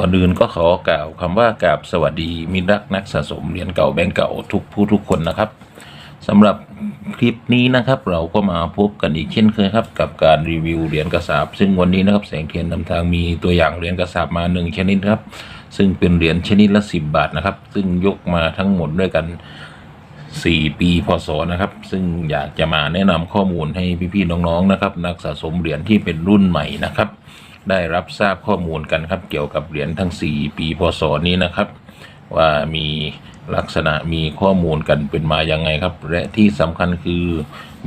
ก่อนอื่นก็ขอกล่าวคำว่ากราบสวัสดีมิตรักนักสะสมเหรียญเก่าแบงก์เก่าทุกผู้ทุกคนนะครับสำหรับคลิปนี้นะครับเราก็มาพบกันอีกเช่นเคยครับ กับการรีวิวเหรียญกระสาบซึ่งวันนี้นะครับแสงเทียนนำทางมีตัวอย่างเหรียญกระสาบมาหนึ่งชนิดครับ ซึ่งเป็นเหรียญชนิดละสิบบาทนะครับ ซึ่งยกมาทั้งหมดด้วยกัน 4 ปีพศนะครับ ซึ่งอยากจะมาแนะนำข้อมูลให้พี่ๆน้องๆนะครับ นักสะสมเหรียญที่เป็นรุ่นใหม่นะครับ ได้รับทราบข้อมูลกันครับ เกี่ยวกับเหรียญทั้ง 4 ปีพศนี้นะครับ ว่ามีลักษณะมีข้อมูลกันเป็นมาอยังไงครับ และที่สำคัญคือ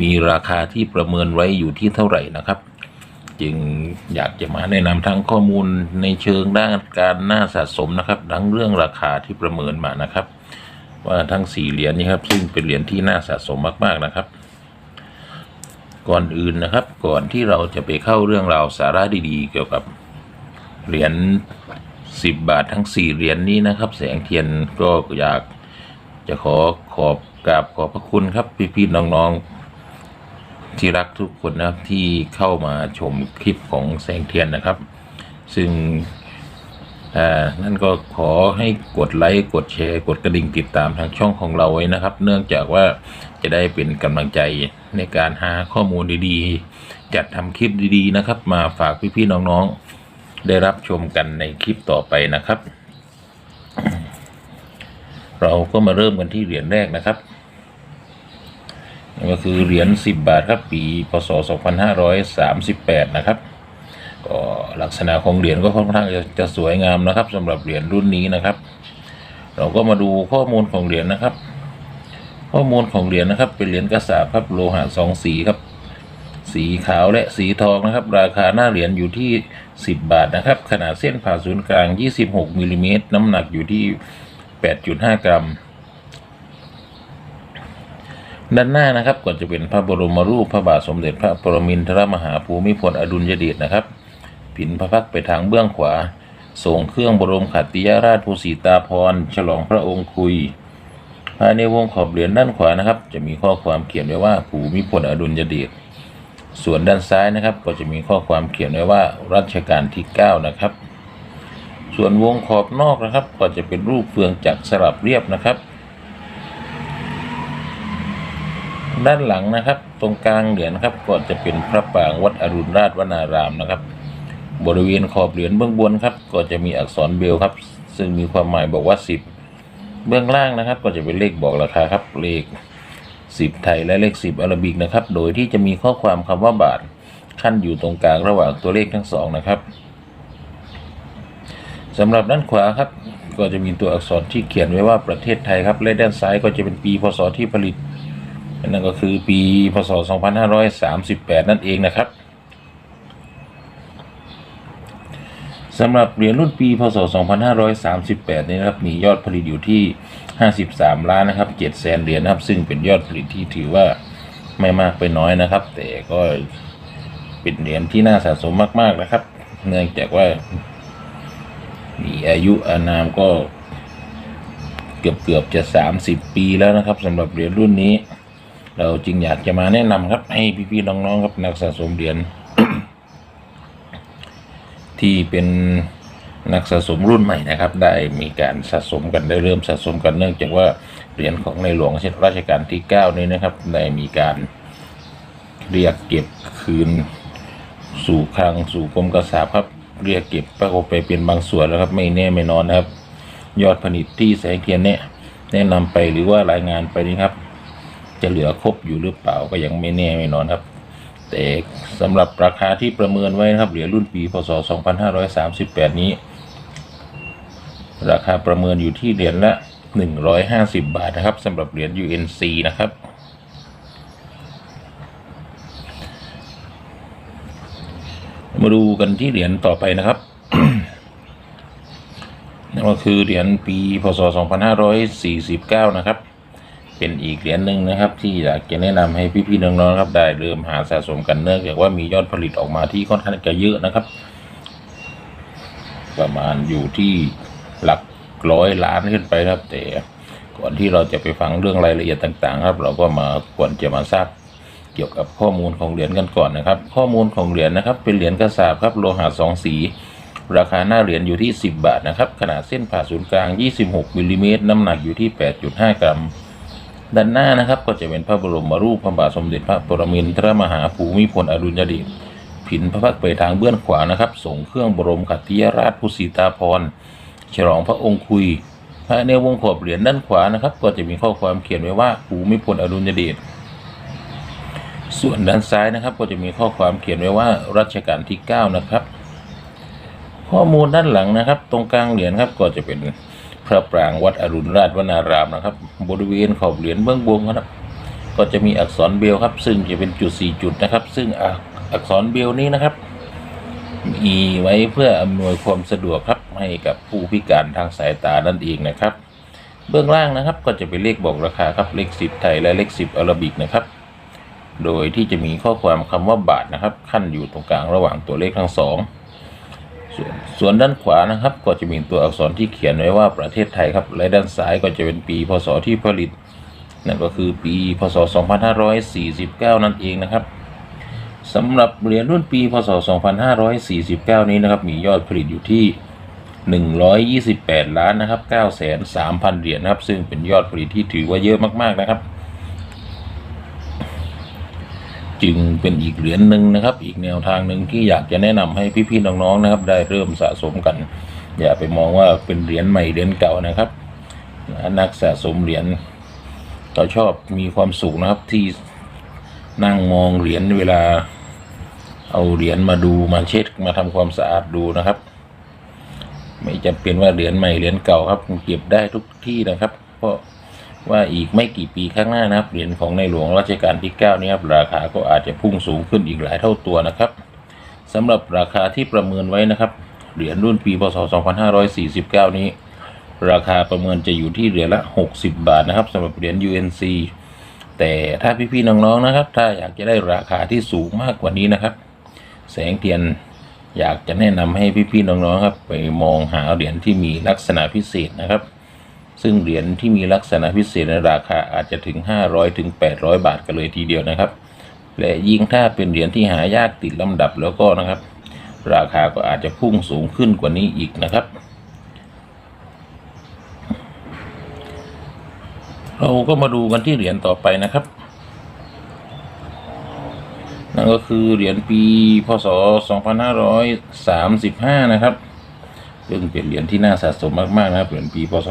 มีราคาที่ประเมินไว้อยู่ที่เท่าไหร่นะครับ จึงอยากจะมาแนะนำทั้งข้อมูลในเชิงด้านการน่าสะสมนะครับ ทั้งเรื่องราคาที่ประเมินมานะครับ ว่าทั้งสี่เหรียญนี้ครับซึ่งเป็นเหรียญที่น่าสะสมมากๆนะครับ ก่อนอื่นนะครับ ก่อนที่เราจะไปเข้าเรื่องราวสาระดีๆ เกี่ยวกับเหรียญสิบบาททั้งสี่เหรียญนี้นะครับ แสงเทียนก็อยากจะขอขอบกราบขอบพระคุณครับพี่ๆน้องๆที่รักทุกคนนะครับที่เข้ามาชมคลิปของแสงเทียนนะครับ ซึ่งอ่านั่นก็ขอให้กดไลค์กดแชร์ กดกระดิ่งติดตามทางช่องของเราไว้นะครับ เนื่องจากว่า จะได้เป็นกำลังใจในการหาข้อมูลดีๆ จัดทำคลิปดีๆนะครับ มาฝากพี่ๆน้องๆ ได้รับชมกันในคลิปต่อไปนะครับ เราก็มาเริ่มกันที่เหรียญแรกนะครับก็คือเหรียญ10 บาทครับปีพศ 2538 นะครับก็ลักษณะของเหรียญก็ค่อนข้างจะจะสวยงามนะครับสำหรับเหรียญรุ่นนี้นะครับ เราก็มาดูข้อมูลของเหรียญนะครับ ข้อมูลของเหรียญนะครับ เป็นเหรียญกระสาบครับโลหะสองสีครับ สีขาวและสีทองนะครับ ราคาหน้าเหรียญอยู่ที่ 10 บาทนะครับ ขนาดเส้นผ่าศูนย์กลาง 26มิลลิเมตรน้ำหนักอยู่ที่ 8.5 กรัม ด้านหน้านะครับก็จะเป็นพระบรมรูปพระบาทสมเด็จพระปรมินทรมหาภูมิพลอดุลยเดชนะครับ ผินพระพักตร์ไปทางเบื้องขวาส่งเครื่องบรมขัตติยราชภูสีตาพร ฉลองพระองค์คุย ภายในวงขอบเหรียญด้านขวานะครับ จะมีข้อความเขียนไว้ว่าภูมิพลอดุลยเดชส่วนด้านซ้ายนะครับ ก็จะมีข้อความเขียนไว้ว่ารัชกาลที่ 9 นะครับ ส่วนวงขอบนอกนะครับ ก็จะเป็นรูปเฟืองจักรสลับเรียบนะครับ ด้านหลังนะครับ ตรงกลางเหรียญครับก็จะเป็นพระปรางวัดอรุณราชวนารามนะครับ บริเวณขอบเหรียญเบื้องบนครับ ก็จะมีอักษรเบลครับ ซึ่งมีความหมายบอกว่า 10 เบื้องล่างนะครับก็จะเป็นเลขบอกราคาครับเลข 10 ไทยและเลข 10 อาราบิกนะครับ โดยที่จะมีข้อความคำว่าบาทขั้นอยู่ตรงกลางระหว่างตัวเลขทั้งสองนะครับสำหรับด้านขวาครับ ก็จะมีตัวอักษรที่เขียนไว้ว่าประเทศไทยครับและด้านซ้ายก็จะเป็นปีพศที่ผลิตนั่นก็คือปีพศ 2538 นั่นเองนะครับ สำหรับเหรียญรุ่นปีพศ 2538 นี้นะครับมียอดผลิตอยู่ที่ 53 ล้านนะครับ7แสนเหรียญนะครับ ซึ่งเป็นยอดผลิตที่ถือว่าไม่มากไปน้อยนะครับ แต่ก็เป็นเหรียญที่น่าสะสมมากๆนะครับ เนื่องจากว่า มีอายุอานามก็เกือบเกือบๆจะ 30 ปีแล้วนะครับสำหรับเหรียญรุ่นนี้ เราจึงอยากจะมาแนะนำครับให้พี่ๆน้องๆครับนักสะสมเหรียญ ที่เป็นนักสะสมรุ่นใหม่นะครับ ได้มีการสะสมกันได้เริ่มสะสมกันเนื่องจากว่าเหรียญของในหลวงรัชกาลที่9นี้นะครับได้มีการเรียกเก็บคืนสู่คลังสู่กรมกระสาบครับเรียกเก็บไปก็ไปเป็นบางส่วนแล้วครับไม่แน่ไม่นอนนะครับ ยอดผลิตที่แสงเทียนเนี่ยแนะนำไปหรือว่ารายงานไปนี่ครับ จะเหลือครบอยู่หรือเปล่าก็ยังไม่แน่ไม่นอนครับ แต่สำหรับราคาที่ประเมินไว้นะครับเหรียญรุ่นปีพศ 2538 นี้ ราคาประเมินอยู่ที่เหรียญละ 150 บาทนะครับสำหรับเหรียญ UNC นะครับมาดูกันที่เหรียญต่อไปนะครับนั่นก็คือเหรียญปีพศ 2549 นะครับ เป็นอีกเหรียญหนึ่งนะครับ ที่อยากจะแนะนำให้พี่ๆน้องๆครับได้เริ่มหาสะสมกันเนื่องจากว่ามียอดผลิตออกมาที่ค่อนข้างจะเยอะนะครับ ประมาณอยู่ที่หลักร้อยล้านขึ้นไปครับ แต่ก่อนที่เราจะไปฟังเรื่องรายละเอียดต่าง ๆ ครับ เราก็มาควรจะมาทราบเกี่ยวกับข้อมูลของเหรียญกันก่อนนะครับ ข้อมูลของเหรียญนะครับ เป็นเหรียญกระสาบครับโลหะสองสี ราคาหน้าเหรียญอยู่ที่ 10 บาทนะครับ ขนาดเส้นผ่าศูนย์กลาง 26มิลลิเมตรน้ำหนักอยู่ที่ 8.5 กรัม ด้านหน้านะครับก็จะเป็นพระบรมรูปพระบาทสมเด็จพระปรมินทรมหาภูมิพลอดุลยเดชผินพระพักตร์ไปทางเบื้องขวานะครับส่งเครื่องบรมขัตติยราชพุสีตาพรฉลองพระองค์คุยภายในวงขอบเหรียญด้านขวานะครับ ก็จะมีข้อความเขียนไว้ว่าภูมิพลอดุลยเดชส่วนด้านซ้ายนะครับ ก็จะมีข้อความเขียนไว้ว่ารัชกาลที่ 9 นะครับ ข้อมูลด้านหลังนะครับ ตรงกลางเหรียญครับก็จะเป็น ระปรางวัดอรุณราชวนารามนะครับ บริเวณขอบเหรียญเบื้องบนครับ ก็จะมีอักษรเบลครับ ซึ่งจะเป็นจุด 4 จุดนะครับ ซึ่งอักษรเบลนี้นะครับ มีไว้เพื่ออำนวยความสะดวกครับให้กับผู้พิการทางสายตานั่นเองนะครับ เบื้องล่างนะครับก็จะเป็นเลขบอกราคาครับเลข 10 ไทยและเลข 10อาราบิกนะครับ โดยที่จะมีข้อความคำว่าบาทนะครับ ขั้นอยู่ตรงกลางระหว่างตัวเลขทั้งสอง ส่วนส่วนด้านขวานะครับก็จะมีตัวอักษรที่เขียนไว้ว่าประเทศไทยครับและด้านซ้ายก็จะเป็นปีพศที่ผลิตนั่นก็คือปีพศ 2549 นั่นเองนะครับสำหรับเหรียญรุ่นปีพศ 2549 นี้นะครับมียอดผลิตอยู่ที่ 128 ล้านนะครับ9,300,000เหรียญนะครับซึ่งเป็นยอดผลิตที่ถือว่าเยอะมากๆนะครับ จึงเป็นอีกเหรียญหนึ่งนะครับ อีกแนวทางหนึ่งที่อยากจะแนะนำให้พี่ๆน้องๆนะครับ ได้เริ่มสะสมกัน อย่าไปมองว่าเป็นเหรียญใหม่เหรียญเก่านะครับนักสะสมเหรียญเขาชอบมีความสุขนะครับที่นั่งมองเหรียญเวลา เอาเหรียญมาดูมาเช็ดมาทำความสะอาดดูนะครับ ไม่จำเป็นว่าเหรียญใหม่เหรียญเก่าครับเก็บได้ทุกที่นะครับ เพราะ ว่าอีกไม่กี่ปีข้างหน้านะครับเหรียญของในหลวงรัชกาลที่9นี้ครับราคาก็อาจจะพุ่งสูงขึ้นอีกหลายเท่าตัวนะครับสำหรับราคาที่ประเมินไว้นะครับเหรียญรุ่นปีพศ 2549 นี้ ราคาประเมินจะอยู่ที่เหรียญละ 60 บาทนะครับสำหรับเหรียญ UNC แต่ถ้าพี่ๆน้องๆนะครับ ถ้าอยากจะได้ราคาที่สูงมากกว่านี้นะครับ แสงเทียนอยากจะแนะนำให้พี่ๆน้องๆครับ ไปมองหาเหรียญที่มีลักษณะพิเศษนะครับ ซึ่งเหรียญที่มีลักษณะพิเศษในราคาอาจจะถึง 500ถึง800 บาทกันเลยทีเดียวนะครับ และยิ่งถ้าเป็นเหรียญที่หายากติดลำดับแล้วก็นะครับ ราคาก็อาจจะพุ่งสูงขึ้นกว่านี้อีกนะครับ เราก็มาดูกันที่เหรียญต่อไปนะครับนั่นก็คือเหรียญปีพศ 2535 นะครับ ซึ่งเป็นเหรียญที่น่าสะสมมากๆนะครับเหรียญปีพศ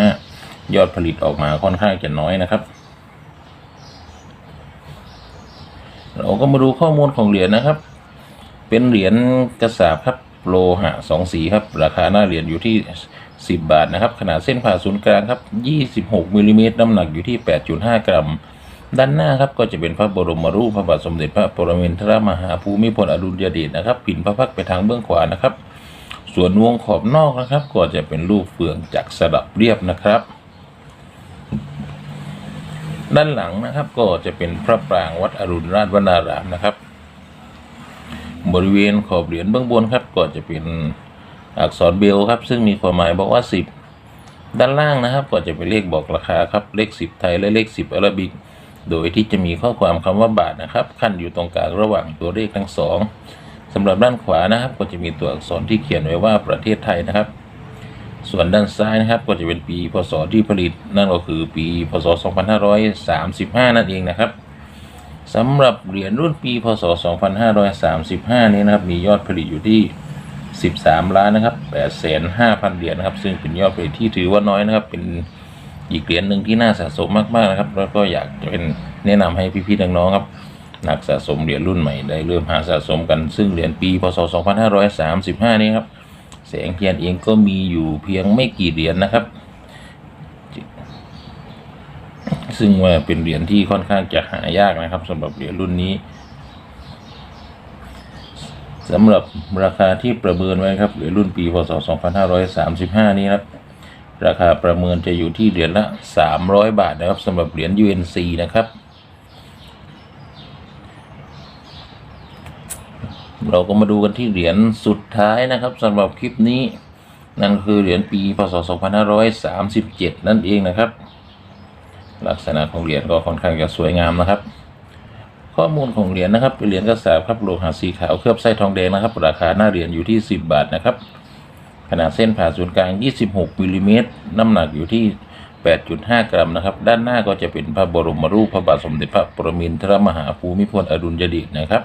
2535 ยอดผลิตออกมาค่อนข้างจะน้อยนะครับเราก็มาดูข้อมูลของเหรียญนะครับ เป็นเหรียญกระสาบครับโลหะสองสีครับ ราคาหน้าเหรียญอยู่ที่ 10 บาทนะครับ ขนาดเส้นผ่าศูนย์กลางครับ26มิลลิเมตรน้ำหนักอยู่ที่ 8.5 กรัม ด้านหน้าครับก็จะเป็นพระบรมรูปพระบาทสมเด็จพระปรมินทรมหาภูมิพลอดุลยเดชนะครับผินพระพักตร์ไปทางเบื้องขวานะครับ ส่วนวงขอบนอกนะครับ ก็จะเป็นรูปเฟืองจากสลับเรียบนะครับ ด้านหลังนะครับก็จะเป็นพระปรางวัดอรุณราชวนารามนะครับ บริเวณขอบเหรียญเบื้องบนครับก็จะเป็นอักษรเบลครับ ซึ่งมีความหมายบอกว่า 10 ด้านล่างนะครับ ก็จะเป็นเลขบอกราคาครับเลข 10 ไทยและเลข 10อาราบิก โดยที่จะมีข้อความคำว่าบาทนะครับ ขั้นอยู่ตรงกลางระหว่างตัวเลขทั้งสอง สำหรับด้านขวานะครับ ก็จะมีตัวอักษรที่เขียนไว้ว่าประเทศไทยนะครับ ส่วนด้านซ้ายนะครับก็จะเป็นปีพศที่ผลิต นั่นก็คือปีพศ 2535 นั่นเองนะครับสำหรับเหรียญรุ่นปีพศ 2535 นี้นะครับ มียอดผลิตอยู่ที่ 13 ล้านนะครับ8,500,000 เหรียญนะครับ ซึ่งเป็นยอดผลิตที่ถือว่าน้อยนะครับ เป็นอีกเหรียญหนึ่งที่น่าสะสมมากๆนะครับ แล้วก็อยากจะเป็นแนะนำให้พี่ๆน้องๆครับ นักสะสมเหรียญรุ่นใหม่ได้เริ่มหาสะสมกันซึ่งเหรียญปีพศ 2535 นี้ครับ แสงเทียนเองก็มีอยู่เพียงไม่กี่เหรียญนะครับ ซึ่งว่าเป็นเหรียญที่ค่อนข้างจะหายากนะครับสำหรับเหรียญรุ่นนี้สำหรับราคาที่ประเมินไว้ครับเหรียญรุ่นปีพศ 2535 นี้ครับราคาประเมินจะอยู่ที่เหรียญละ 300 บาทนะครับสำหรับเหรียญ UNC นะครับ เราก็มาดูกันที่เหรียญสุดท้ายนะครับสำหรับคลิปนี้ นั่นคือเหรียญปีพศ 2537 นั่นเองนะครับ ลักษณะของเหรียญก็ค่อนข้างจะสวยงามนะครับ ข้อมูลของเหรียญนะครับเป็นเหรียญกระสาบครับโลหะสีขาวเคลือบไส้ทองแดงนะครับ ราคาหน้าเหรียญอยู่ที่ 10 บาทนะครับ ขนาดเส้นผ่าศูนย์กลาง 26มิลลิเมตรน้ำหนักอยู่ที่ 8.5 กรัมนะครับ ด้านหน้าก็จะเป็นพระบรมรูปพระบาทสมเด็จพระปรมินทรมหาภูมิพลอดุลยเดชนะครับ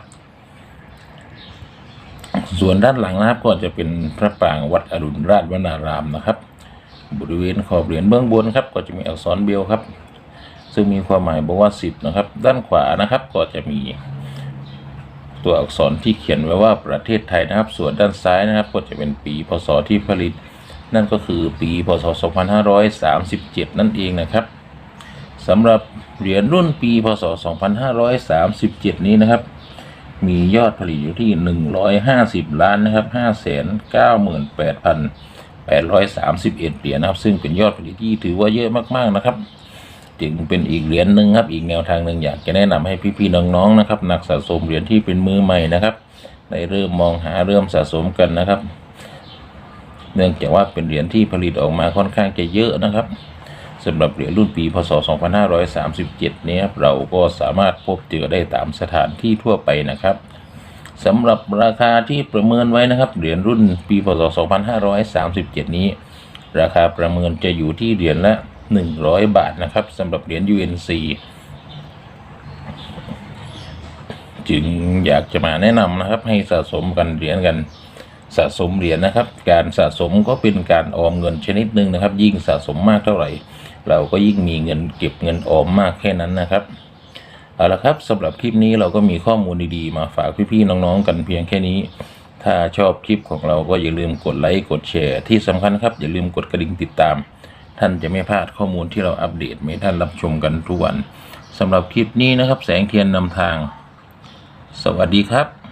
ส่วนด้านหลังนะครับก็จะเป็นพระปรางวัดอรุณราชวนารามนะครับ บริเวณขอบเหรียญเบื้องบนครับก็จะมีอักษรเบลครับ ซึ่งมีความหมายบอกว่า10นะครับ ด้านขวานะครับก็จะมี ตัวอักษรที่เขียนไว้ว่าประเทศไทยนะครับ ส่วนด้านซ้ายนะครับ ก็จะเป็นปีพศที่ผลิต นั่นก็คือปีพศ 2537 นั่นเองนะครับสำหรับเหรียญรุ่นปีพศ 2537 นี้นะครับ มียอดผลิตอยู่ที่ 150 ล้านนะครับ598,831 เหรียญนะครับ ซึ่งเป็นยอดผลิตที่ถือว่าเยอะมากๆนะครับจึงเป็นอีกเหรียญหนึ่งครับ อีกแนวทางหนึ่งอยากจะแนะนำให้พี่ๆน้องๆนะครับ นักสะสมเหรียญที่เป็นมือใหม่นะครับได้เริ่มมองหาเริ่มสะสมกันนะครับ เนื่องจากว่าเป็นเหรียญที่ผลิตออกมาค่อนข้างจะเยอะนะครับ สำหรับเหรียญรุ่นปีพศ 2537นี้ครับเราก็สามารถพบเจอได้ตามสถานที่ทั่วไปนะครับสำหรับราคาที่ประเมินไว้นะครับเหรียญรุ่นปีพศ 2537 นี้ ราคาประเมินจะอยู่ที่เหรียญละ 100 บาทนะครับสำหรับเหรียญ UNC จึงอยากจะมาแนะนำนะครับให้สะสมกันเหรียญกันสะสมเหรียญนะครับ การสะสมก็เป็นการออมเงินชนิดหนึ่งนะครับ ยิ่งสะสมมากเท่าไหร่ เราก็ยิ่งมีเงินเก็บเงินออมมากแค่นั้นนะครับเอาละครับสำหรับคลิปนี้เราก็มีข้อมูลดีๆ มาฝากพี่ๆน้องๆกันเพียงแค่นี้ ถ้าชอบคลิปของเราก็อย่าลืมกดไลค์กดแชร์ที่สำคัญครับ อย่าลืมกดกระดิ่งติดตาม ท่านจะไม่พลาดข้อมูลที่เราอัปเดตให้ท่านรับชมกันทุกวันสำหรับคลิปนี้นะครับ แสงเทียนนำทาง สวัสดีครับ